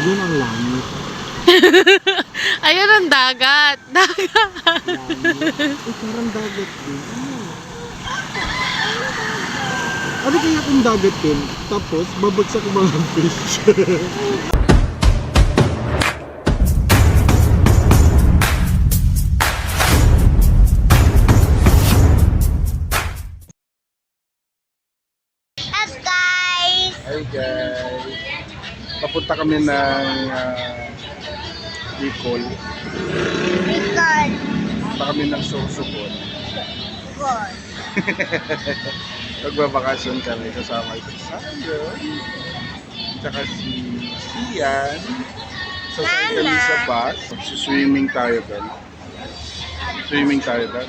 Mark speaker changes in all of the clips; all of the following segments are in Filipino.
Speaker 1: Yun ang langit.
Speaker 2: Ayun ang dagat. Dagat.
Speaker 1: Eh, parang dagat din. Ano? Ano kaya kung dagat din? Tapos, babagsak yung mga fish.
Speaker 3: Papunta kami ng uh, Bicol.
Speaker 4: Because
Speaker 3: Papunta kami ng Sorsogon.
Speaker 4: God.
Speaker 3: Magbabakasyon kami kasama si Sayon. Tsaka si Sian. Sasakay kami sa bus. Swimming tayo doon. Swimming tayo doon.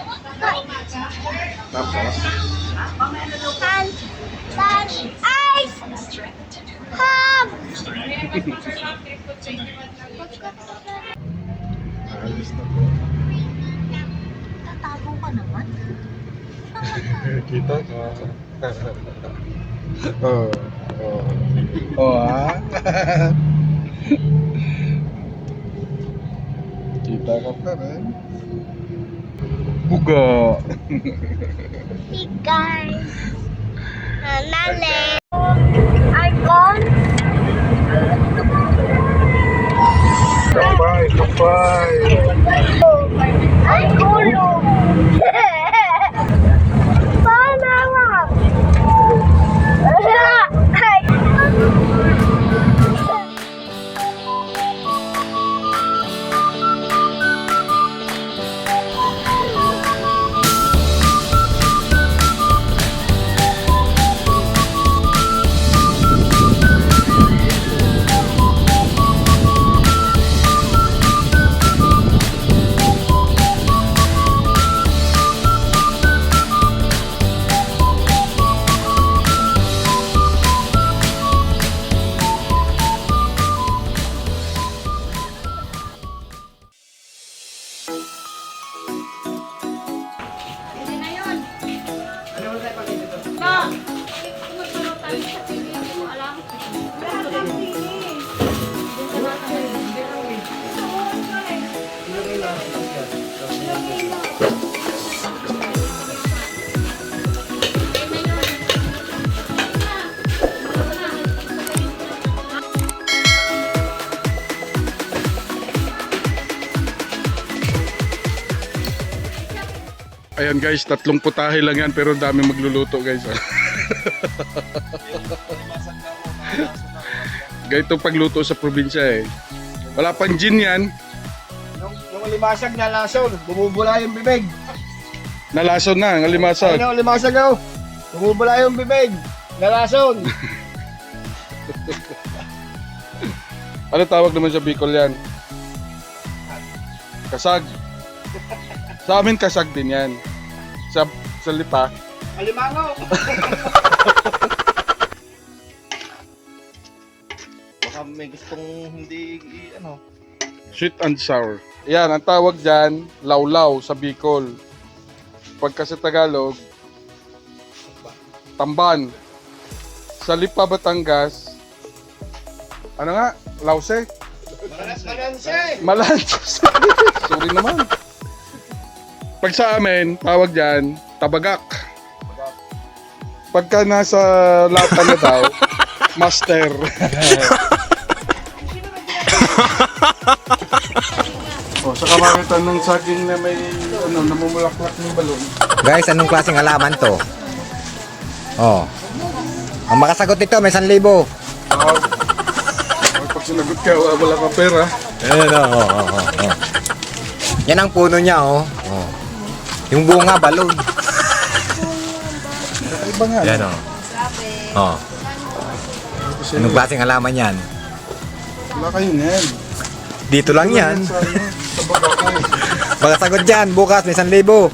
Speaker 3: Tapos,
Speaker 4: And then ice hop.
Speaker 3: alis na po.
Speaker 4: Tatago ka naman.
Speaker 3: Kita ka. oh, oh. Oh, ha? Kita ka pa rin. Buga.
Speaker 4: Hey, guys. Nanale.
Speaker 3: Kapay, kapay.
Speaker 4: Ang tulog.
Speaker 3: Ayan guys, tatlong putahe lang yan pero dami magluluto guys. Ganito pagluto sa probinsya eh. Wala pang gin yan.
Speaker 5: Yung, yung limasag na lason, bumubula yung bibig.
Speaker 3: Nalason na, ang alimasag.
Speaker 5: Ano limasag ako? Bumubula yung bibig. Nalason.
Speaker 3: Ano tawag naman sa Bicol yan? Kasag. Sa amin kasag din yan. Sa, sa lipa.
Speaker 5: Alimango. Baka may gustong hindi, ano.
Speaker 3: Sweet and sour. Yan, ang tawag dyan, lawlaw sa Bicol. Pagka sa Tagalog, tamban. Sa Lipa, Batangas, ano nga, lause?
Speaker 5: Malanse.
Speaker 3: Malansos. Sorry naman. Pag sa amin, tawag dyan, tabagak. Pagka nasa lata na daw, master. o, saka makita ng saging na may ano, namumulaklak ng balon.
Speaker 6: Guys, anong klaseng halaman to? Oh. Ang makasagot nito, may 1,000.
Speaker 3: Oh, pag sinagot ka, wala ka pera.
Speaker 6: Ayan, oh, oh, oh, oh, oh. Yan ang puno niya, oh. Yung bunga, balon.
Speaker 3: Iba nga.
Speaker 6: Yan, oh. Oh.
Speaker 3: Kasi
Speaker 6: Anong klaseng halaman yan?
Speaker 3: wala kayo yan.
Speaker 6: Dito lang yan.
Speaker 3: Sa, ano, sa bagakay.
Speaker 6: Makasagot dyan, bukas may 1,000.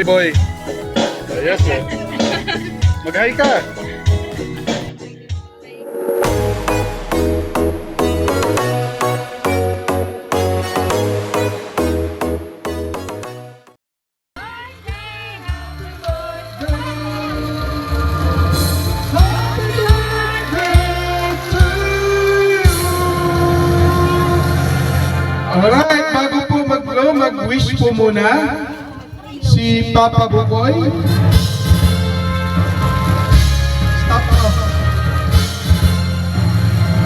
Speaker 3: birthday boy. Ayos eh. Mag-hi ka.
Speaker 1: Alright, bago po mag-go, mag-wish po muna Papa Bukoy. Stop po.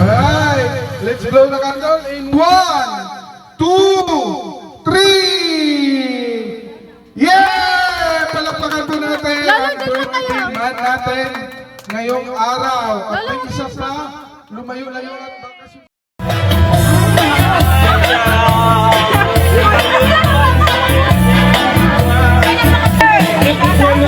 Speaker 1: Alright, let's blow the candle in one, two, three! Yeah! Palakpakan po natin ang birthday man natin ngayong araw. At may isa pa, lumayo-layo at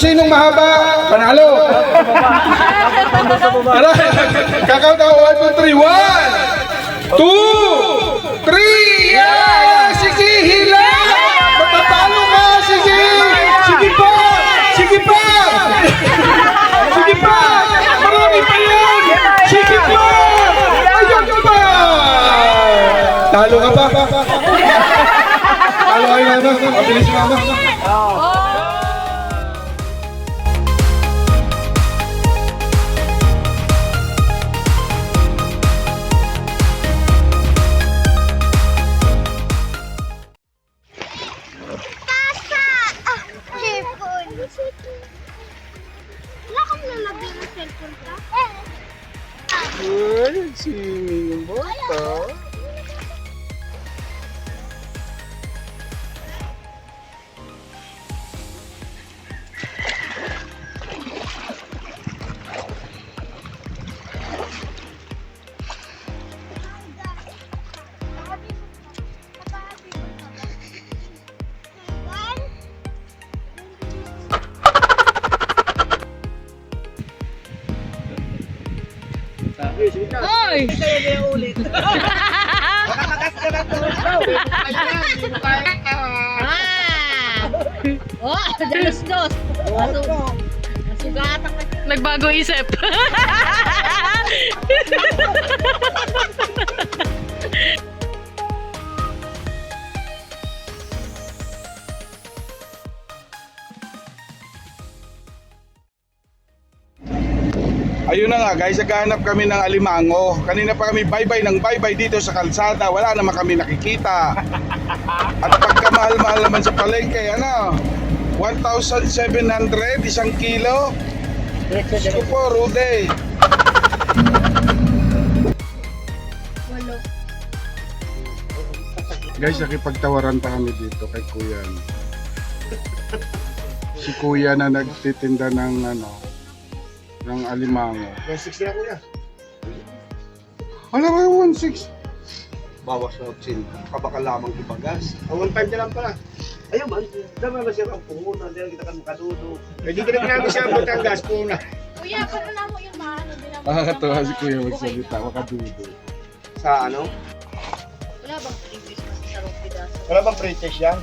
Speaker 1: sinong mahaba, panalo. Alright, kakount ako, 1, 2, 3, 1, 2, 3, yeah! Sige, hila! Matatalo ka, sige! Sige pa! Sige pa! Sige pa! Marami pa yan! Sige pa! Ayun pa! Talo ka pa! Talo kayo, mama. Mabilis, mama.
Speaker 4: Wala kang lalagyan ng cellphone ka? Eh.
Speaker 1: Ay, si Bota.
Speaker 2: Hoy! Ah! Oh, dalos dos. Masugatan ka. Nagbago isip.
Speaker 3: nga guys, naghahanap kami ng alimango. Kanina pa kami bye-bye ng bye-bye dito sa kalsada. Wala naman kami nakikita. At pagkamahal-mahal naman sa palengke, ano? 1,700 isang kilo. Ko po, Rude. Guys, nakipagtawaran pa kami dito kay Kuya. Si Kuya na nagtitinda ng ano, ng alimango.
Speaker 5: 160 na kuya.
Speaker 3: Wala ba yung 1.6?
Speaker 7: bawas na otsin. Kabaka lamang ibagas.
Speaker 5: Ang 1.5 na lang pala.
Speaker 7: Ayun man, dama na siya ang punguna, dahil kita kan makadudo.
Speaker 5: Eh, di ka na ginamit siya ang gas po na.
Speaker 4: Kuya, paano na mo yung maano?
Speaker 3: Nakakatawa si Kuya magsalita, makadudo.
Speaker 7: Sa ano?
Speaker 2: Wala bang previous na sa Ropidas?
Speaker 5: Wala bang pretest yan?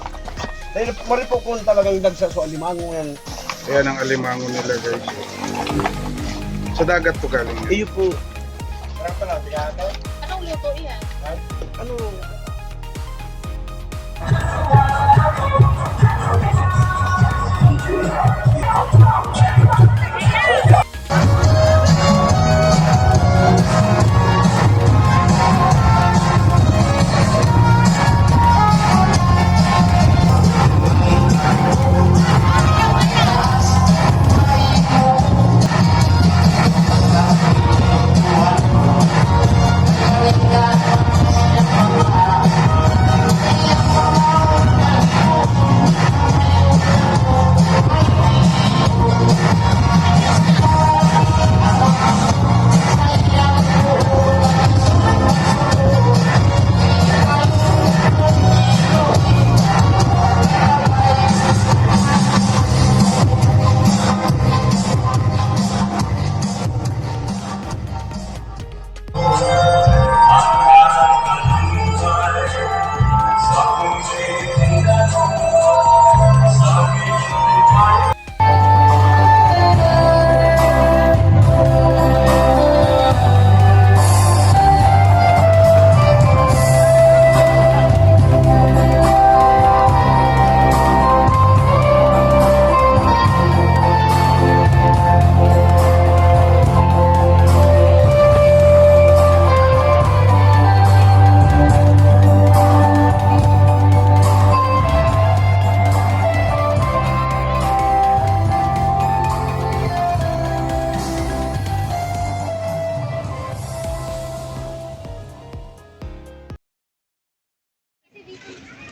Speaker 7: Dahil maripokon talagang dagsa so alimango yan.
Speaker 3: Ayan ang alimango nila guys. Sa dagat po galing yan.
Speaker 7: Iyo po,
Speaker 5: Parang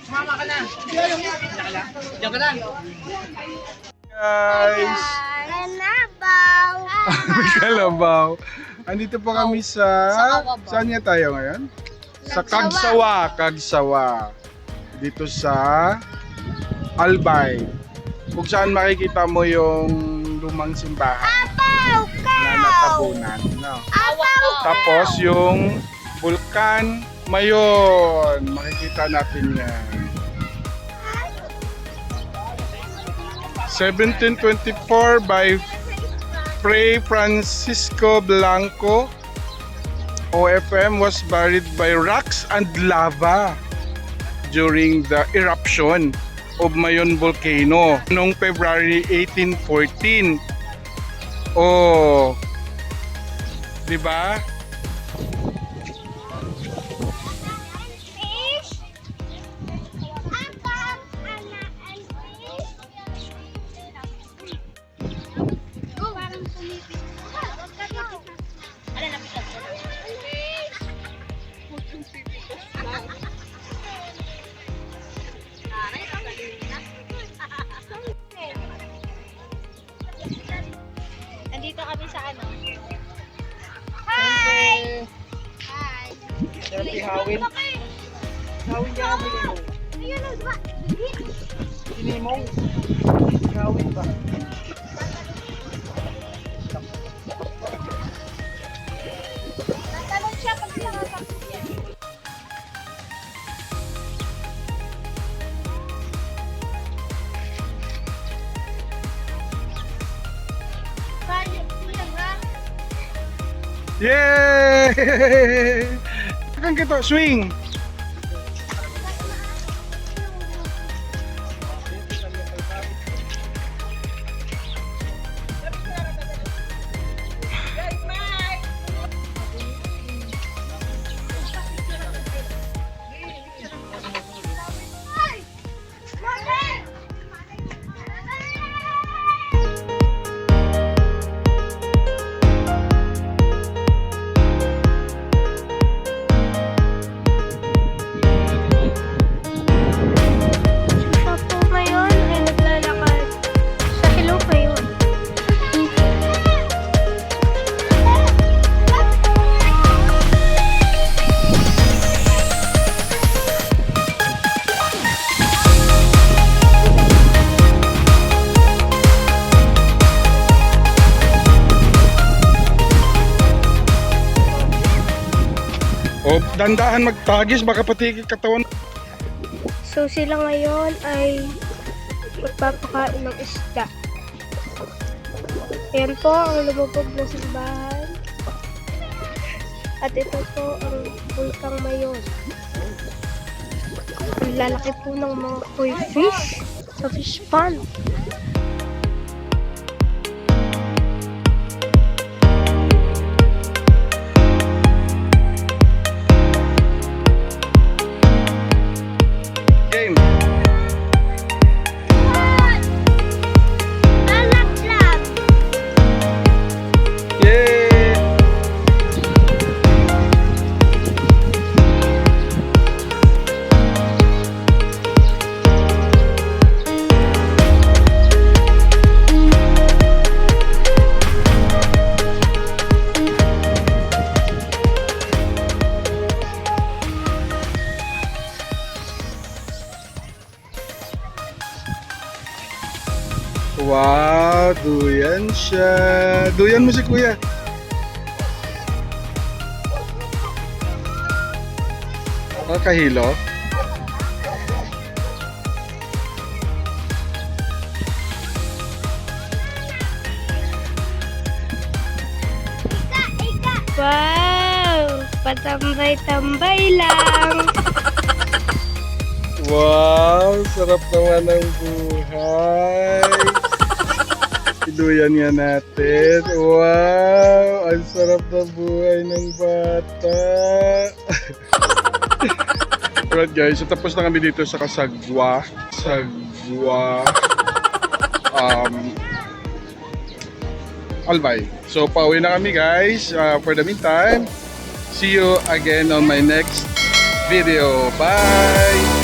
Speaker 5: pala, bigata.
Speaker 2: Anong luto yan?
Speaker 7: ano,
Speaker 3: Guys,
Speaker 4: Kanabaw.
Speaker 3: may kalabaw. Andito po kami sa... Saan nga tayo ngayon? Sa Kagsawa, Kagsawa. Dito sa Albay. Kung saan makikita mo yung lumang simbahan
Speaker 4: Apaw ka.
Speaker 3: na natabunan. No?
Speaker 4: Apaw
Speaker 3: Tapos yung Vulkan Mayon. Makikita natin yan. 1724 by Fray Francisco Blanco. OFM was buried by rocks and lava during the eruption of Mayon volcano noong February 1814. Oh, 'di ba? Yay! Kan kita swing. Dandahan magtagis, baka pati katawan.
Speaker 8: So sila ngayon ay magpapakain ng isda. Yan po ang lumubog na simbahan. At ito po ang bulkang mayon. Ang lalaki po ng mga koi fish sa fish pond.
Speaker 3: Wow, duyan siya. Duyan mo si kuya. Oh, kahilo.
Speaker 8: Wow! Patambay-tambay lang.
Speaker 3: Wow, sarap naman ng buhay. Iluyan nga natin. Wow, ang sarap na buhay ng bata. Alright guys, so tapos na kami dito sa Kasagwa. Sagwa. Um, Albay. So pauwi na kami guys. Uh, for the meantime, see you again on my next video. Bye!